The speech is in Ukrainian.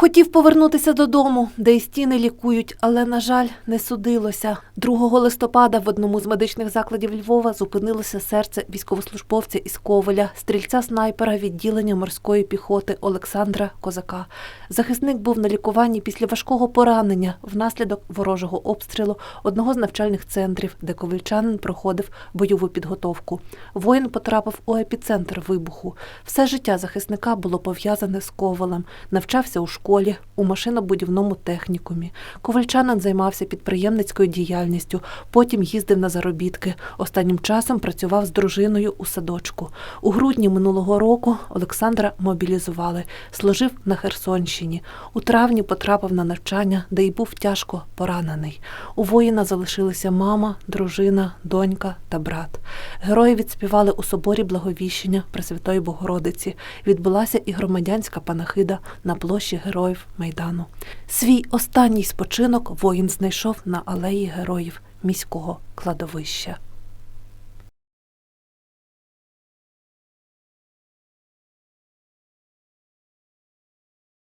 Хотів повернутися додому, де й стіни лікують, але, на жаль, не судилося. 2 листопада в одному з медичних закладів Львова зупинилося серце військовослужбовця із Ковеля, стрільця-снайпера відділення морської піхоти Олександра Козака. Захисник був на лікуванні після важкого поранення внаслідок ворожого обстрілу одного з навчальних центрів, де ковельчанин проходив бойову підготовку. Воїн потрапив у епіцентр вибуху. Все життя захисника було пов'язане з ковалем, навчався у школі, у машинобудівному технікумі. Ковальчанин займався підприємницькою діяльністю, потім їздив на заробітки. Останнім часом працював з дружиною у садочку. У грудні минулого року Олександра мобілізували, служив на Херсонщині. У травні потрапив на навчання, де й був тяжко поранений. У воїна залишилися мама, дружина, донька та брат. Герої відспівали у соборі Благовіщення Пресвятої Богородиці. Відбулася і громадянська панахида на площі Героїв Майдану. Свій останній спочинок воїн знайшов на алеї героїв міського кладовища.